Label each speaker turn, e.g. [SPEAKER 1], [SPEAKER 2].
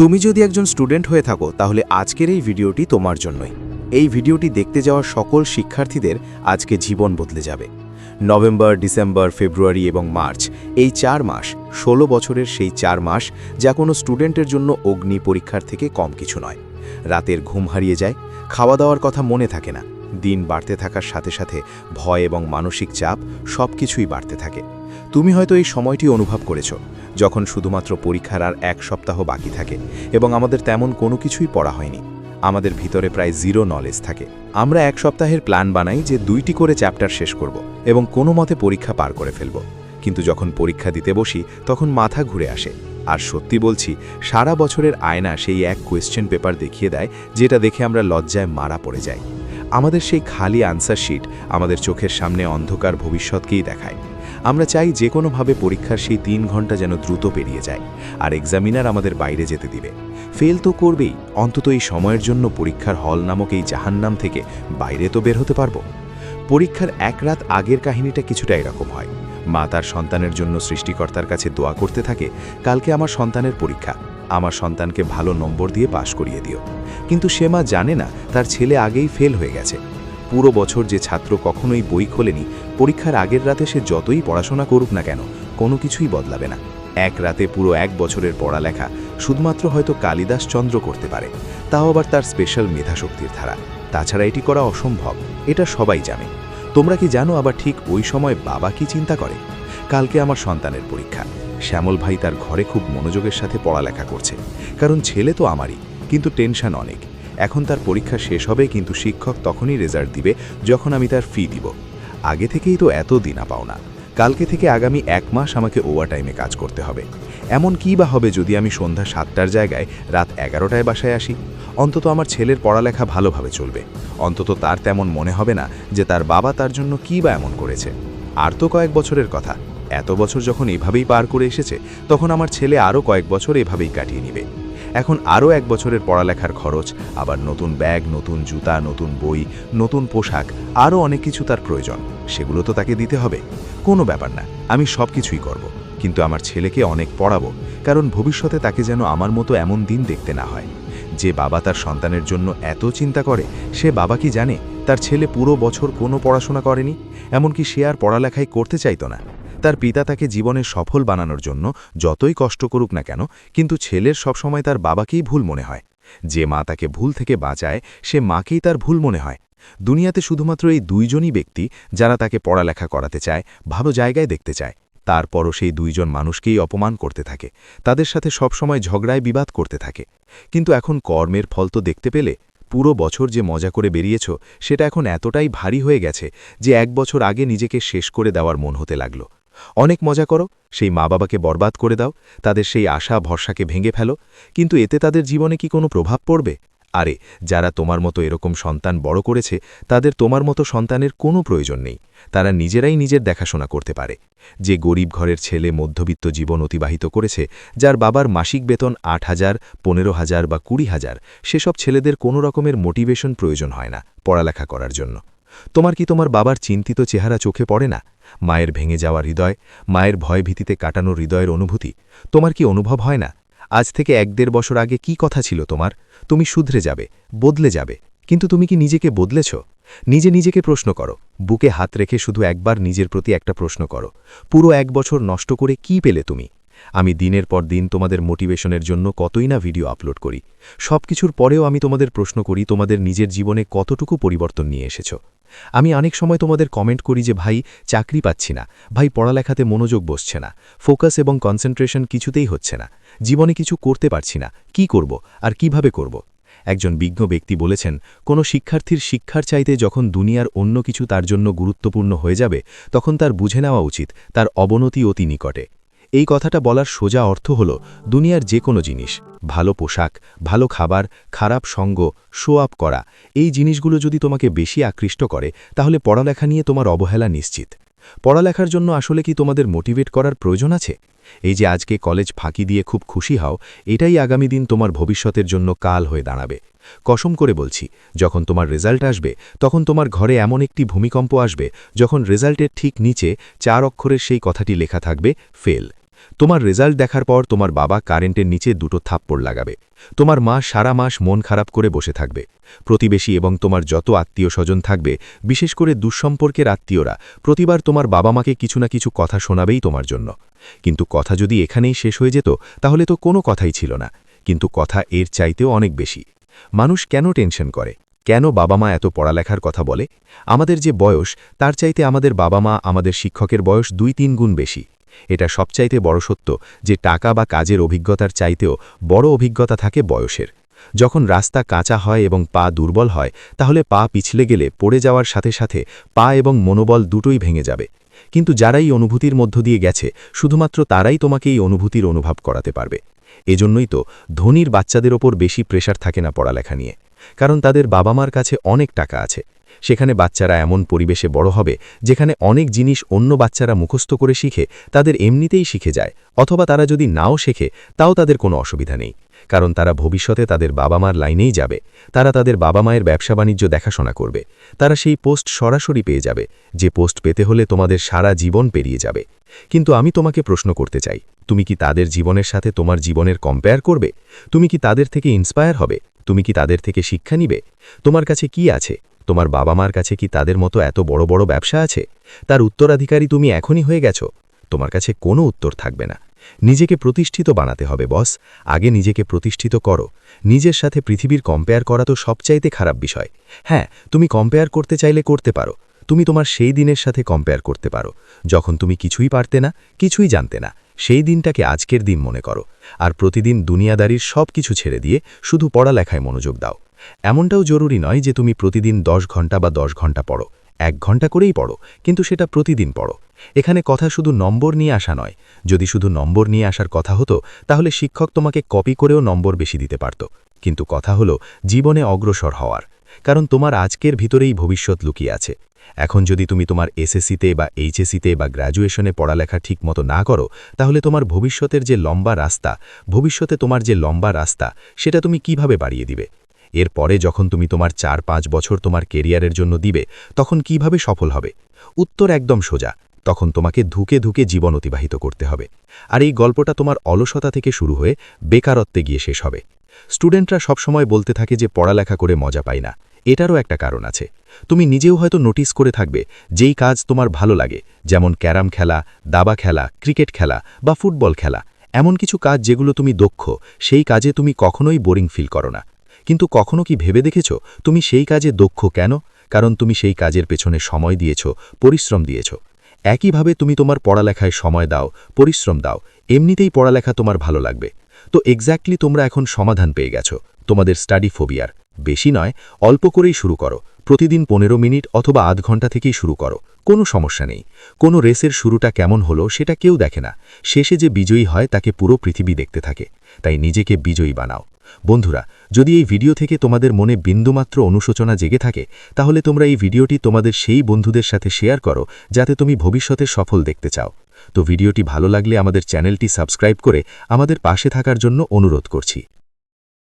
[SPEAKER 1] তুমি যদি একজন স্টুডেন্ট হয়ে থাকো, তাহলে আজকের এই ভিডিওটি তোমার জন্যই। এই ভিডিওটি দেখতে যাওয়া সকল শিক্ষার্থীদের আজকে জীবন বদলে যাবে। নভেম্বর, ডিসেম্বর, ফেব্রুয়ারি এবং মার্চ, এই চার মাস ১৬ বছরের সেই চার মাস যা কোনো স্টুডেন্টের জন্য অগ্নি পরীক্ষার থেকে কম কিছু নয়। রাতের ঘুম হারিয়ে যায় খাওয়া দাওয়ার কথা মনে থাকে না, দিন বাড়তে থাকার সাথে সাথে ভয় এবং মানসিক চাপ সব কিছুই বাড়তে থাকে। তুমি হয়তো এই সময়টি অনুভব করেছ, যখন শুধুমাত্র পরীক্ষার আর এক সপ্তাহ বাকি থাকে এবং আমাদের তেমন কোনো কিছুই পড়া হয়নি। আমাদের ভিতরে প্রায় জিরো নলেজ থাকে। আমরা এক সপ্তাহের প্ল্যান বানাই যে দুইটি করে চ্যাপ্টার শেষ করব এবং কোনো মতে পরীক্ষা পার করে ফেলব। কিন্তু যখন পরীক্ষা দিতে বসি, তখন মাথা ঘুরে আসে। আর সত্যি বলছি, সারা বছরের আয়না সেই এক কোয়েশ্চেন পেপার দেখিয়ে দেয়, যেটা দেখে আমরা লজ্জায় মারা পড়ে যাই। আমাদের সেই খালি আনসার শিট আমাদের চোখের সামনে অন্ধকার ভবিষ্যৎকেই দেখায়। আমরা চাই যে কোনোভাবে পরীক্ষার সেই তিন ঘণ্টা যেন দ্রুত পেরিয়ে যায়, আর এক্সামিনার আমাদের বাইরে যেতে দিবে। ফেল তো করবেই, অন্তত এই সময়ের জন্য পরীক্ষার হল নামক এই জাহান্নাম থেকে বাইরে তো বের হতে পারব। পরীক্ষার এক রাত আগের কাহিনীটা কিছুটা এরকম হয়। মা তার সন্তানের জন্য সৃষ্টিকর্তার কাছে দোয়া করতে থাকে, কালকে আমার সন্তানের পরীক্ষা, আমার সন্তানকে ভালো নম্বর দিয়ে পাশ করিয়ে দিও। কিন্তু সে মা জানে না, তার ছেলে আগেই ফেল হয়ে গেছে। পুরো বছর যে ছাত্র কখনোই বই খোলেনি, পরীক্ষার আগের রাতে সে যতই পড়াশোনা করুক না কেন, কোনো কিছুই বদলাবে না। এক রাতে পুরো এক বছরের পড়ালেখা শুধুমাত্র হয়তো কালিদাস চন্দ্র করতে পারে, তাও আবার তার স্পেশাল মেধাশক্তির ধারা। তাছাড়া এটি করা অসম্ভব, এটা সবাই জানে। তোমরা কি জানো আবার ঠিক ওই সময় বাবা কি চিন্তা করে? কালকে আমার সন্তানের পরীক্ষা। শ্যামল ভাই তার ঘরে খুব মনোযোগের সাথে পড়ালেখা করছে। কারণ ছেলে তো আমারই, কিন্তু টেনশন অনেক। এখন তার পরীক্ষা শেষ হবে, কিন্তু শিক্ষক তখনই রেজাল্ট দিবে যখন আমি তার ফি দিব। আগে থেকেই তো এত দিনা পাও না। কালকে থেকে আগামী এক মাস আমাকে ওভারটাইমে কাজ করতে হবে। এমন কী বা হবে যদি আমি সন্ধ্যা সাতটার জায়গায় রাত এগারোটায় বাসায় আসি? অন্তত আমার ছেলের পড়ালেখা ভালোভাবে চলবে। অন্তত তার তেমন মনে হবে না যে তার বাবা তার জন্য কী বা এমন করেছে। আর তো কয়েক বছরের কথা। এত বছর যখন এভাবেই পার করে এসেছে, তখন আমার ছেলে আরও কয়েক বছর এভাবেই কাটিয়ে নেবে। এখন আরও এক বছরের পড়ালেখার খরচ, আবার নতুন ব্যাগ, নতুন জুতা, নতুন বই, নতুন পোশাক, আরও অনেক কিছু তার প্রয়োজন। সেগুলো তো তাকে দিতে হবে। কোনো ব্যাপার না, আমি সব কিছুই করব। কিন্তু আমার ছেলেকে অনেক পড়াবো, কারণ ভবিষ্যতে তাকে যেন আমার মতো এমন দিন দেখতে না হয়। যে বাবা তার সন্তানের জন্য এত চিন্তা করে, সে বাবা কি জানে? তার ছেলে পুরো বছর কোনো পড়াশোনা করেনি? এমনকি সে আর পড়ালেখাই করতে চাইত না। তার পিতা তাকে জীবনে সফল বানানোর জন্য যতই কষ্ট করুক না কেন, কিন্তু ছেলের সবসময় তার বাবাকেই ভুল মনে হয়। যে মা তাকে ভুল থেকে বাঁচায়, সে মাকেই তার ভুল মনে হয়। দুনিয়াতে শুধুমাত্র এই দুইজনই ব্যক্তি যারা তাকে পড়ালেখা করাতে চায়, ভালো জায়গায় দেখতে চায়। তারপরও সেই দুইজন মানুষকেই অপমান করতে থাকে। তাদের সাথে সবসময় ঝগড়ায় বিবাদ করতে থাকে। কিন্তু এখন কর্মের ফল তো দেখতে পেলে পুরো বছর যে মজা করে বেরিয়েছ, সেটা এখন এতটাই ভারী হয়ে গেছে যে এক বছর আগে নিজেকে শেষ করে দেওয়ার মন হতে লাগল। অনেক মজা করো, সেই মা বাবাকে বরবাদ করে দাও, তাদের সেই আশা ভরসাকে ভেঙে ফেলো, কিন্তু এতে তাদের জীবনে কি কোনো প্রভাব পড়বে? আরে, যারা তোমার মতো এরকম সন্তান বড় করেছে, তাদের তোমার মতো সন্তানের কোনো প্রয়োজন নেই। তারা নিজেরাই নিজের দেখাশোনা করতে পারে। যে গরিব ঘরের ছেলে মধ্যবিত্ত জীবন অতিবাহিত করেছে, যার বাবার মাসিক বেতন আট হাজার, পনেরো হাজার বা কুড়ি হাজার, সেসব ছেলেদের কোনো রকমের মোটিভেশন প্রয়োজন হয় না পড়ালেখা করার জন্য। তোমার কি তোমার বাবার চিন্তিত চেহারা চোখে পড়ে না? মায়ের ভেঙে যাওয়া হৃদয়, মায়ের ভয় ভীতিতে কাটানো হৃদয়ের অনুভূতি, তোমার কি অনুভব হয় না? আজ থেকে এক দেড় বছর আগে কি কথা ছিল তোমার? তুমি শুধরে যাবে, বদলে যাবে। কিন্তু তুমি কি নিজেকে বদলেছ? নিজে নিজেকে প্রশ্ন করো। বুকে হাত রেখে শুধু একবার নিজের প্রতি একটা প্রশ্ন করো। পুরো এক বছর নষ্ট করে কি পেলে তুমি? আমি দিনের পর দিন তোমাদের মোটিভেশনের জন্য কতই না ভিডিও আপলোড করি। সব কিছুর পরেও আমি তোমাদের প্রশ্ন করি, তোমাদের নিজের জীবনে কতটুকু পরিবর্তন নিয়ে এসেছ। আমি অনেক সময় তোমাদের কমেন্ট করি যে, ভাই, চাকরি পাচ্ছি না। ভাই, পড়ালেখাতে মনোযোগ বসছে না। ফোকাস এবং কনসেন্ট্রেশন কিছুতেই হচ্ছে না। জীবনে কিছু করতে পারছি না। কি করব? আর কীভাবে করব? একজন বিজ্ঞ ব্যক্তি বলেছেন, কোনো শিক্ষার্থীর শিক্ষার চাইতে যখন দুনিয়ার অন্য কিছু তার জন্য গুরুত্বপূর্ণ হয়ে যাবে, তখন তার বুঝে নেওয়া উচিত। তার অবনতি অতি নিকটে। এই কথাটা বলার সোজা অর্থ হল দুনিয়ার যে কোনো জিনিস, ভালো পোশাক, ভালো খাবার, খারাপ সঙ্গ শো আপ করা, এই জিনিসগুলো যদি তোমাকে বেশি আকৃষ্ট করে, তাহলে পড়ালেখা নিয়ে তোমার অবহেলা নিশ্চিত। পড়ালেখার জন্য আসলে কি তোমাদের মোটিভেট করার প্রয়োজন আছে? এই যে আজকে কলেজ ফাঁকি দিয়ে খুব খুশি হও, এটাই আগামী দিন তোমার ভবিষ্যতের জন্য কাল হয়ে দাঁড়াবে। কসম করে বলছি, যখন তোমার রেজাল্ট আসবে, তখন তোমার ঘরে এমন একটি ভূমিকম্প আসবে, যখন রেজাল্টের ঠিক নিচে চার অক্ষরের সেই কথাটি লেখা থাকবে ফেল তোমার রেজাল্ট দেখার পর তোমার বাবা কারেন্টের নিচে দুটো থাপ্পড় লাগাবে। তোমার মা সারা মাস মন খারাপ করে বসে থাকবে। প্রতিবেশী এবং তোমার যত আত্মীয় স্বজন থাকবে, বিশেষ করে দুঃসম্পর্কের আত্মীয়রা, প্রতিবার তোমার বাবা মাকে কিছু না কিছু কথা শোনাবেই তোমার জন্য। কিন্তু কথা যদি এখানেই শেষ হয়ে যেত, তাহলে তো কোনো কথাই ছিল না। কিন্তু কথা এর চাইতেও অনেক বেশি। মানুষ কেন টেনশন করে? কেন বাবা মা এত পড়ালেখার কথা বলে? আমাদের যে বয়স, তার চাইতে আমাদের বাবা মা আমাদের শিক্ষকের বয়স দুই তিন গুণ বেশি। এটা সবচাইতে বড় সত্য যে টাকা বা কাজের অভিজ্ঞতার চাইতেও বড় অভিজ্ঞতা থাকে বয়সের। যখন রাস্তা কাঁচা হয় এবং পা দুর্বল হয়, তাহলে পা পিছলে গেলে পড়ে যাওয়ার সাথে সাথে পা এবং মনোবল দুটোই ভেঙে যাবে। কিন্তু যারাই অনুভূতির মধ্য দিয়ে গেছে, শুধুমাত্র তারাই তোমাকে এই অনুভূতির অনুভব করাতে পারবে। এজন্যই তো ধনীর বাচ্চাদের ওপর বেশি প্রেশার থাকে না পড়ালেখা নিয়ে। কারণ তাদের বাবা মার কাছে অনেক টাকা আছে। সেখানে বাচ্চারা এমন পরিবেশে বড় হবে, যেখানে অনেক জিনিস অন্য বাচ্চারা মুখস্থ করে শিখে, তাদের এমনিতেই শিখে যায়, অথবা তারা যদি নাও শেখে, তাও তাদের কোনো অসুবিধা নেই। কারণ তারা ভবিষ্যতে তাদের বাবা মার লাইনেই যাবে, তারা তাদের বাবা মায়ের ব্যবসা বাণিজ্য দেখাশোনা করবে, তারা সেই পোস্ট সরাসরি পেয়ে যাবে, যে পোস্ট পেতে হলে তোমাদের সারা জীবন পেরিয়ে যাবে। কিন্তু আমি তোমাকে প্রশ্ন করতে চাই, তুমি কি তাদের জীবনের সাথে তোমার জীবনের কম্পেয়ার করবে? তুমি কি তাদের থেকে ইন্সপায়ার হবে? তুমি কি তাদের থেকে শিক্ষা নিবে? তোমার কাছে কি আছে? তোমার বাবা মার কাছে কি তাদের মতো এত বড় বড় ব্যবসা আছে? তার উত্তরাধিকারী তুমি এখনই হয়ে গেছো। তোমার কাছে কোনো উত্তর থাকবে না। নিজেকে প্রতিষ্ঠিত বানাতে হবে, বস। আগে নিজেকে প্রতিষ্ঠিত করো। নিজের সাথে পৃথিবীর কম্পেয়ার করা তো সবচাইতে খারাপ বিষয়। হ্যাঁ তুমি কম্পেয়ার করতে চাইলে করতে পারো। তুমি তোমার সেই দিনের সাথে কম্পেয়ার করতে পারো। যখন তুমি কিছুই পারতে না, কিছুই জানতে না, সেই দিনটাকে আজকের দিন মনে করো। আর প্রতিদিন দুনিয়াদারির সব কিছু ছেড়ে দিয়ে শুধু পড়ালেখায় মনোযোগ দাও। এমনটাও জরুরি নয় যে তুমি প্রতিদিন দশ ঘণ্টা বা দশ ঘণ্টা পড়ো। এক ঘণ্টা করেই পড়ো, কিন্তু সেটা প্রতিদিন পড়ো। এখানে কথা শুধু নম্বর নিয়ে আসা নয়। যদি শুধু নম্বর নিয়ে আসার কথা হতো, তাহলে শিক্ষক তোমাকে কপি করেও নম্বর বেশি দিতে পারত। কিন্তু কথা হলো, জীবনে অগ্রসর হওয়ার। কারণ তোমার আজকের ভিতরেই ভবিষ্যৎ লুকিয়ে আছে। এখন যদি তুমি তোমার এসএসসিতে বা এইচএসসিতে বা গ্র্যাজুয়েশনে পড়ালেখা ঠিকমতো না করো, তাহলে তোমার ভবিষ্যতের যে লম্বা রাস্তা, ভবিষ্যতে তোমার যে লম্বা রাস্তা, সেটা তুমি কীভাবে বাড়িয়ে দিবে? এরপরে যখন তুমি তোমার চার পাঁচ বছর তোমার কেরিয়ারের জন্য দিবে, তখন কীভাবে সফল হবে? উত্তর একদম সোজা, তখন তোমাকে ধুকে ধুকে জীবন অতিবাহিত করতে হবে। আর এই গল্পটা তোমার অলসতা থেকে শুরু হয়ে বেকারত্বে গিয়ে শেষ হবে। স্টুডেন্টরা সবসময় বলতে থাকে যে পড়ালেখা করে মজা পায় না। এটারও একটা কারণ আছে। তুমি নিজেও হয়তো নোটিস করে থাকবে যেই কাজ তোমার ভালো লাগে, যেমন ক্যারাম খেলা, দাবা খেলা, ক্রিকেট খেলা বা ফুটবল খেলা। এমন কিছু কাজ যেগুলো তুমি দক্ষ, সেই কাজে তুমি কখনোই বোরিং ফিল করো না। কিন্তু কখনো কি ভেবে দেখেছ? তুমি সেই কাজে দক্ষ কেন? কারণ তুমি সেই কাজের পেছনে সময় দিয়েছ, পরিশ্রম দিয়েছ। একইভাবে তুমি তোমার পড়ালেখায় সময় দাও, পরিশ্রম দাও। এমনিতেই পড়ালেখা তোমার ভালো লাগবে। তো এক্স্যাক্টলি তোমরা এখন সমাধান পেয়ে গেছো। তোমাদের স্টাডি ফোবিয়ার বেশি নয়, অল্প করেই শুরু করো। প্রতিদিন পনেরো মিনিট অথবা আধ ঘণ্টা থেকেই শুরু করো। কোনো সমস্যা নেই। কোনো রেসের শুরুটা কেমন হলো সেটা কেউ দেখে না। শেষে যে বিজয়ী হয় তাকে পুরো পৃথিবী দেখতে থাকে। তাই নিজেকে বিজয়ী বানাও। বন্ধুরা, যদি এই ভিডিও থেকে তোমাদের মনে বিন্দুমাত্র অনুশোচনা জেগে থাকে, তাহলে তোমরা এই ভিডিওটি তোমাদের সেই বন্ধুদের সাথে শেয়ার করো, যাতে তুমি ভবিষ্যতে সফল দেখতে চাও। তো ভিডিওটি ভালো লাগলে আমাদের চ্যানেলটি সাবস্ক্রাইব করে আমাদের পাশে থাকার জন্য অনুরোধ করছি।